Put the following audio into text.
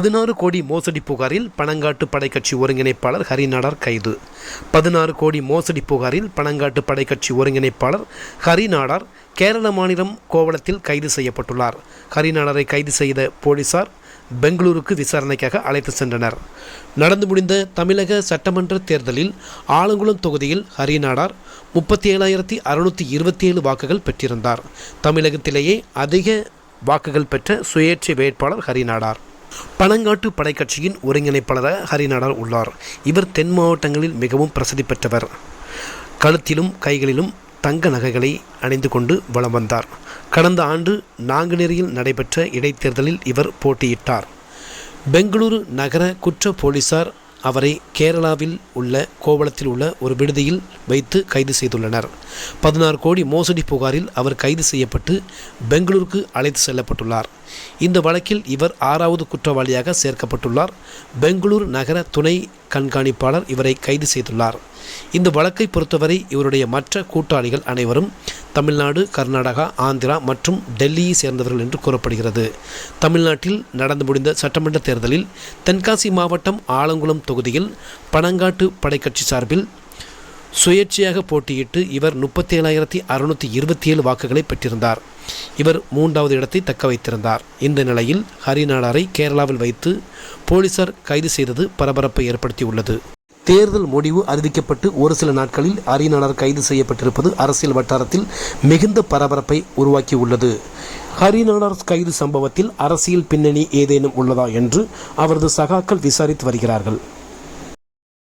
பதினாறு கோடி மோசடி புகாரில் பணங்காட்டு படைக்கட்சி ஒருங்கிணைப்பாளர் ஹரிநாடார் கைது. பதினாறு கோடி மோசடி புகாரில் பணங்காட்டு படைக்கட்சி ஒருங்கிணைப்பாளர் ஹரிநாடார் கேரள மாநிலம் கோவளத்தில் கைது செய்யப்பட்டுள்ளார். ஹரிநாடாரை கைது செய்த போலீசார் பெங்களூருக்கு விசாரணைக்காக அழைத்து சென்றனர். நடந்து முடிந்த தமிழக சட்டமன்ற தேர்தலில் ஆலங்குளம் தொகுதியில் ஹரிநாடார் முப்பத்தி ஏழாயிரத்தி அறுநூற்றி இருபத்தி ஏழு வாக்குகள் பெற்றிருந்தார். தமிழகத்திலேயே அதிக வாக்குகள் பெற்ற சுயேட்சை வேட்பாளர் ஹரிநாடார். பனங்காட்டு படைக்கட்சியின் ஒருங்கிணைப்பாளராக ஹரிநாடார் உள்ளார். இவர் தென் மாவட்டங்களில் மிகவும் பிரசித்தி பெற்றவர். கழுத்திலும் கைகளிலும் தங்க நகைகளை அணிந்து கொண்டு வலம் வந்தார். கடந்த ஆண்டு நாங்குநேரியில் நடைபெற்ற இடைத்தேர்தலில் இவர் போட்டியிட்டார். பெங்களூரு நகர குற்ற போலீசார் அவரை கேரளாவில் உள்ள கோவளத்தில் உள்ள ஒரு விடுதியில் வைத்து கைது செய்துள்ளனர். பதினாறு கோடி மோசடி புகாரில் அவர் கைது செய்யப்பட்டு பெங்களூருக்கு அழைத்து செல்லப்பட்டுள்ளார். இந்த வழக்கில் இவர் ஆறாவது குற்றவாளியாக சேர்க்கப்பட்டுள்ளார். பெங்களூர் நகர துணை கண்காணிப்பாளர் இவரை கைது செய்துள்ளார். இந்த வழக்கை பொறுத்தவரை இவருடைய மற்ற கூட்டாளிகள் அனைவரும் தமிழ்நாடு கர்நாடகா ஆந்திரா மற்றும் டெல்லியை சேர்ந்தவர்கள் என்று கூறப்படுகிறது. தமிழ்நாட்டில் நடந்து முடிந்த சட்டமன்ற தேர்தலில் தென்காசி மாவட்டம் ஆலங்குளம் தொகுதியில் பனங்காட்டு படைக்கட்சி சார்பில் சுயேட்சையாக போட்டியிட்டு இவர் முப்பத்தி ஏழாயிரத்தி அறுநூற்றி இருபத்தி ஏழு வாக்குகளை பெற்றிருந்தார். இவர் மூன்றாவது இடத்தை தக்க வைத்திருந்தார். இந்த நிலையில் ஹரிநாடாரை கேரளாவில் வைத்து போலீசார் கைது செய்தது பரபரப்பை ஏற்படுத்தியுள்ளது. தேர்தல் முடிவு அறிவிக்கப்பட்டு ஒரு சில நாட்களில் ஹரிநாடார் கைது செய்யப்பட்டிருப்பது அரசியல் வட்டாரத்தில் மிகுந்த பரபரப்பை உருவாக்கியுள்ளது. ஹரிநாடார் கைது சம்பவத்தில் அரசியல் பின்னணி ஏதேனும் உள்ளதா என்று அவரது சகாக்கள் விசாரித்து வருகிறார்கள்.